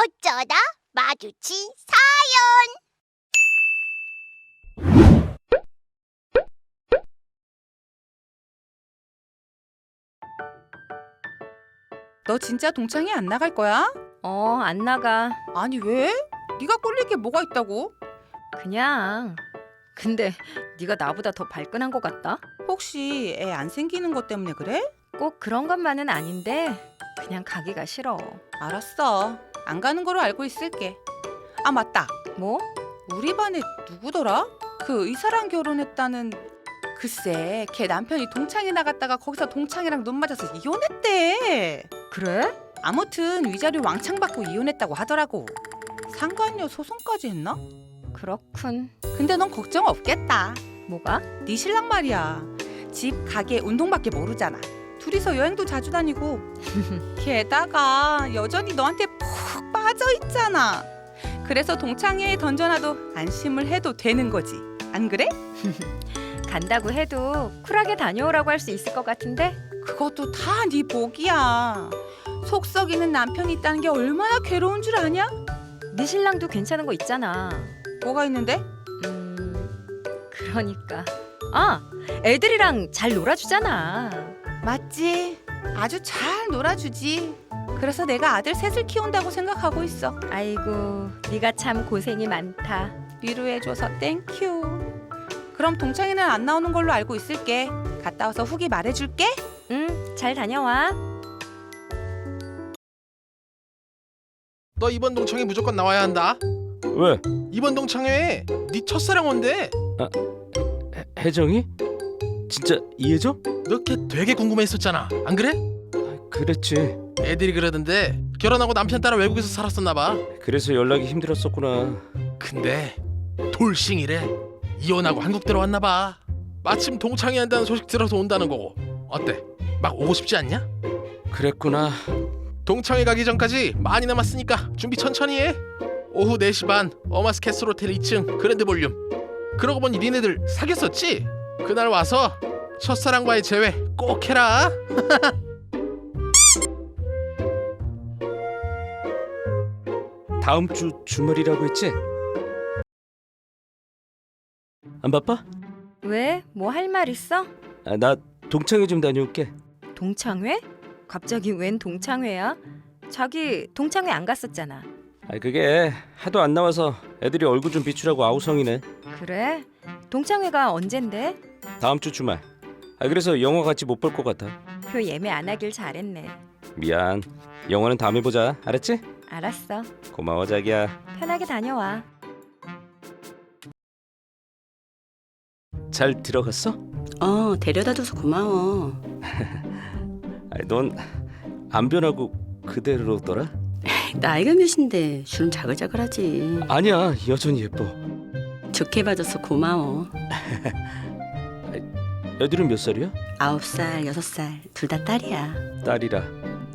어쩌다 마주친 사너 진짜 동창회 안 나갈 거야? 어, 안 나가. 아니 왜? 네가 꿀릴 게 뭐가 있다고? 그냥. 근데 네가 나보다 더 발끈한 것 같다. 혹시 애 안 생기는 것 때문에 그래? 꼭 그런 것만은 아닌데 그냥 가기가 싫어. 알았어. 안 가는 거로 알고 있을게. 아 맞다. 뭐? 우리 반에 누구더라? 그 의사랑 결혼했다는 글쎄 걔 남편이 동창회 나갔다가 거기서 동창이랑 눈 맞아서 이혼했대. 그래? 아무튼 위자료 왕창 받고 이혼했다고 하더라고. 상간녀 소송까지 했나? 그렇군. 근데 넌 걱정 없겠다. 뭐가? 네 신랑 말이야. 집, 가게, 운동밖에 모르잖아. 둘이서 여행도 자주 다니고. 게다가 여전히 너한테 푹 빠져 있잖아. 그래서 동창회에 던져놔도 안심을 해도 되는 거지. 안 그래? 간다고 해도 쿨하게 다녀오라고 할 수 있을 것 같은데? 그것도 다 네 복이야. 속 썩이는 남편이 있다는 게 얼마나 괴로운 줄 아냐? 네 신랑도 괜찮은 거 있잖아. 뭐가 있는데? 음, 그러니까. 아, 애들이랑 잘 놀아주잖아. 맞지. 아주 잘 놀아주지. 그래서 내가 아들 셋을 키운다고 생각하고 있어. 아이고, 네가 참 고생이 많다. 위로해줘서 땡큐. 그럼 동창회는 안 나오는 걸로 알고 있을게. 갔다 와서 후기 말해줄게. 응, 잘 다녀와. 너 이번 동창회 무조건 나와야 한다. 왜? 이번 동창회에 네 첫사랑 온대. 해- 혜정이? 진짜 이해정? 너걔 되게 궁금해했었잖아. 안 그래? 아, 그랬지. 애들이 그러던데 결혼하고 남편 따라 외국에서 살았었나 봐. 그래서 연락이 힘들었었구나. 근데 돌싱이래. 이혼하고 한국 들어왔나 봐. 마침 동창회 한다는 소식 들어서 온다는 거고. 어때? 막 오고 싶지 않냐? 그랬구나. 동창회 가기 전까지 많이 남았으니까 준비 천천히 해. 오후 4시 반 어마스 캐슬 호텔 2층 그랜드 볼륨. 그러고 보니 니네들 사귀었었지? 그날 와서 첫사랑과의 재회 꼭 해라. 다음 주 주말이라고 했지? 안 바빠? 왜? 뭐 할 말 있어? 아, 나 동창회 좀 다녀올게. 동창회? 갑자기 웬 동창회야? 자기 동창회 안 갔었잖아. 아, 그게 하도 안 나와서 애들이 얼굴 좀 비추라고 아우성이네. 그래? 동창회가 언젠데? 다음 주 주말. 아, 그래서 영화 같이 못 볼 것 같아. 표 예매 안 하길 잘했네. 미안. 영화는 다음에 보자. 알았지? 알았어. 고마워 자기야. 편하게 다녀와. 잘 들어갔어? 어, 데려다줘서 고마워. 아, 넌안 변하고 그대로더라? 나이가 몇인데 주름 자글자글하지. 아니야 여전히 예뻐. 좋게 봐줘서 고마워. 애들은 몇 살이야? 아홉 살, 여섯 살, 둘 다 딸이야. 딸이라.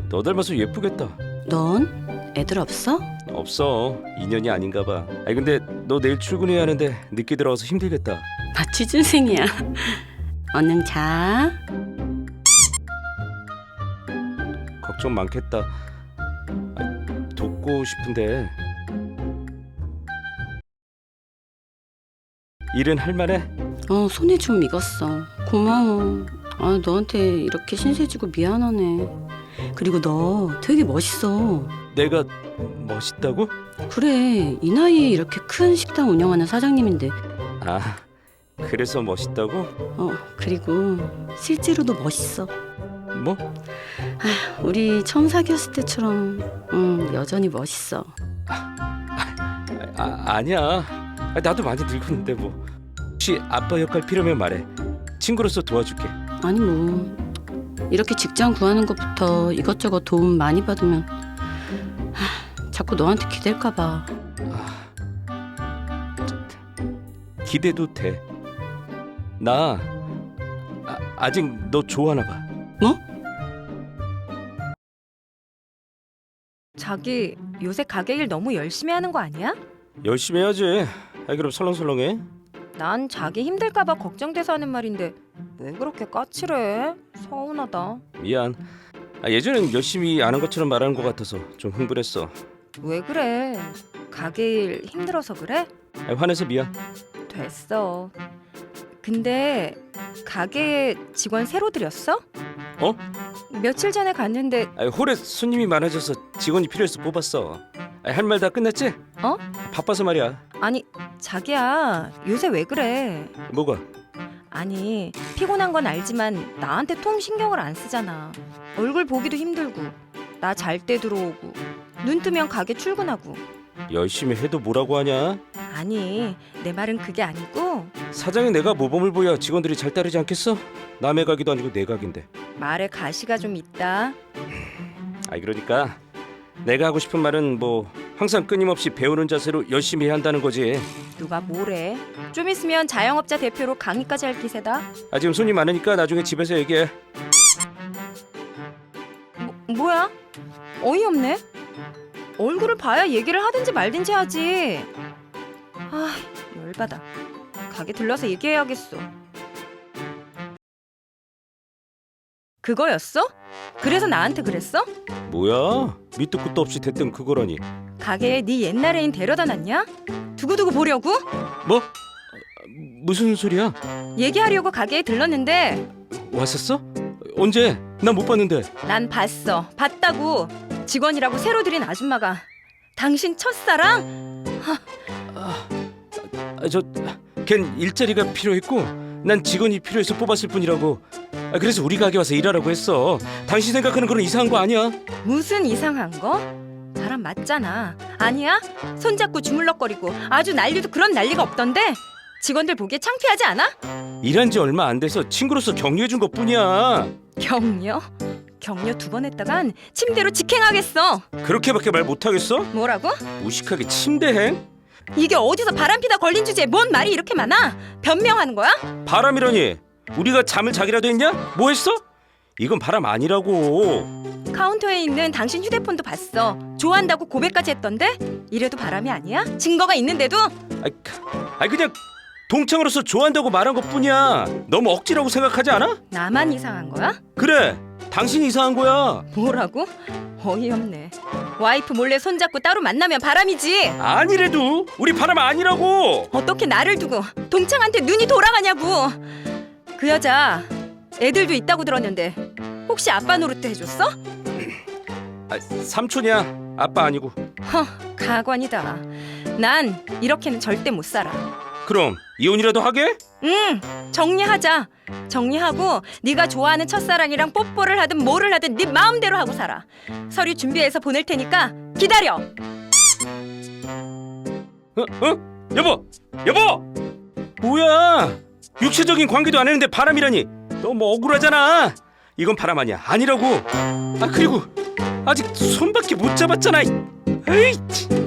너 닮아서 예쁘겠다. 넌 애들 없어? 없어. 인연이 아닌가 봐. 아니 근데 너 내일 출근해야 하는데 늦게 들어와서 힘들겠다. 나 취준생이야. 얼른 자. 걱정 많겠다. 아, 돕고 싶은데. 일은 할 만해? 어, 손에 좀 익었어. 고마워. 아, 너한테 이렇게 신세지고 미안하네. 그리고 너 되게 멋있어. 내가 멋있다고? 그래, 이 나이에 이렇게 큰 식당 운영하는 사장님인데, 아, 그래서 멋있다고? 어, 그리고 실제로도 멋있어. 뭐? 우리 처음 사귀었을 때처럼, 음, 여전히 멋있어. 아, 아니야. 아, 나도 많이 늙었는데 뭐. 혹시 아빠 역할 필요면 말해. 친구로서 도와줄게. 아니 뭐 이렇게 직장 구하는 것부터 이것저것 도움 많이 받으면 하, 자꾸 너한테 기댈까 봐. 아, 기대도 돼. 나 아, 아직 너 좋아하나 봐. 뭐? 자기 요새 가게 일 너무 열심히 하는 거 아니야? 열심히 해야지. 아 그럼 설렁설렁해. 난 자기 힘들까봐 걱정돼서 하는 말인데 왜 그렇게 까칠해? 서운하다. 미안. 아, 예전엔 열심히 안한 것처럼 말하는 것 같아서 좀 흥분했어. 왜 그래? 가게 일 힘들어서 그래? 아, 화내서 미안. 됐어. 근데 가게에 직원 새로 들였어? 어? 며칠 전에 갔는데 아, 홀에 손님이 많아져서 직원이 필요해서 뽑았어. 아, 할말 다 끝냈지? 어? 바빠서 말이야. 아니 자기야 요새 왜 그래? 뭐가? 아니 피곤한 건 알지만 나한테 통 신경을 안 쓰잖아. 얼굴 보기도 힘들고 나 잘 때 들어오고 눈 뜨면 가게 출근하고 열심히 해도 뭐라고 하냐? 아니 내 말은 그게 아니고 사장이 내가 모범을 보여 직원들이 잘 따르지 않겠어? 남의 가게도 아니고 내 가게인데. 말에 가시가 좀 있다. 아 그러니까 내가 하고 싶은 말은 뭐 항상 끊임없이 배우는 자세로 열심히 해야 한다는 거지. 누가 뭐래? 좀 있으면 자영업자 대표로 강의까지 할 기세다. 아 지금 손님 많으니까 나중에 집에서 얘기해. 뭐, 뭐야? 어이없네. 얼굴을 봐야 얘기를 하든지 말든지 하지. 아, 열받아. 가게 들러서 얘기해야겠어. 그거였어? 그래서 나한테 그랬어? 뭐야? 밑도 끝도 없이 됐던 그거라니. 가게에 네 옛날 애인 데려다 놨냐? 두고두고 보려고? 뭐? 무슨 소리야? 얘기하려고 가게에 들렀는데 왔었어? 언제? 난 못 봤는데. 난 봤어. 봤다고. 직원이라고 새로 들인 아줌마가 당신 첫사랑? 아, 저, 걘 일자리가 필요했고 난 직원이 필요해서 뽑았을 뿐이라고. 아, 그래서 우리 가게 와서 일하라고 했어. 당신 생각하는 그런 이상한 거 아니야. 무슨 이상한 거? 사람 맞잖아. 아니야? 손잡고 주물럭거리고 아주 난리도 그런 난리가 없던데? 직원들 보기에 창피하지 않아? 일한 지 얼마 안 돼서 친구로서 격려해 준 것 뿐이야. 격려? 격려 두 번 했다간 침대로 직행하겠어. 그렇게밖에 말 못하겠어? 뭐라고? 무식하게 침대행? 이게 어디서 바람피다 걸린 주제에 뭔 말이 이렇게 많아? 변명하는 거야? 바람이라니. 우리가 잠을 자기라도 했냐? 뭐 했어? 이건 바람 아니라고. 카운터에 있는 당신 휴대폰도 봤어. 좋아한다고 고백까지 했던데? 이래도 바람이 아니야? 증거가 있는데도? 아이, 카- 아이 그냥 동창으로서 좋아한다고 말한 것뿐이야. 너무 억지라고 생각하지 않아? 나만 이상한 거야? 그래. 당신이 이상한 거야. 뭐라고? 어이없네. 와이프 몰래 손잡고 따로 만나면 바람이지. 아니래도 우리 바람 아니라고. 어떻게 나를 두고 동창한테 눈이 돌아가냐고. 그 여자 애들도 있다고 들었는데 혹시 아빠 노릇도 해줬어? 아, 삼촌이야. 아빠 아니고. 허, 가관이다. 난 이렇게는 절대 못 살아. 그럼 이혼이라도 하게? 응, 정리하자. 정리하고 네가 좋아하는 첫사랑이랑 뽀뽀를 하든 뭐를 하든 네 마음대로 하고 살아. 서류 준비해서 보낼 테니까 기다려. 어? 어? 여보! 여보! 뭐야? 육체적인 관계도 안 했는데 바람이라니. 너무 억울하잖아. 이건 바람 아니야. 아니라고. 아 그리고 아직 손밖에 못 잡았잖아. 에이. 치.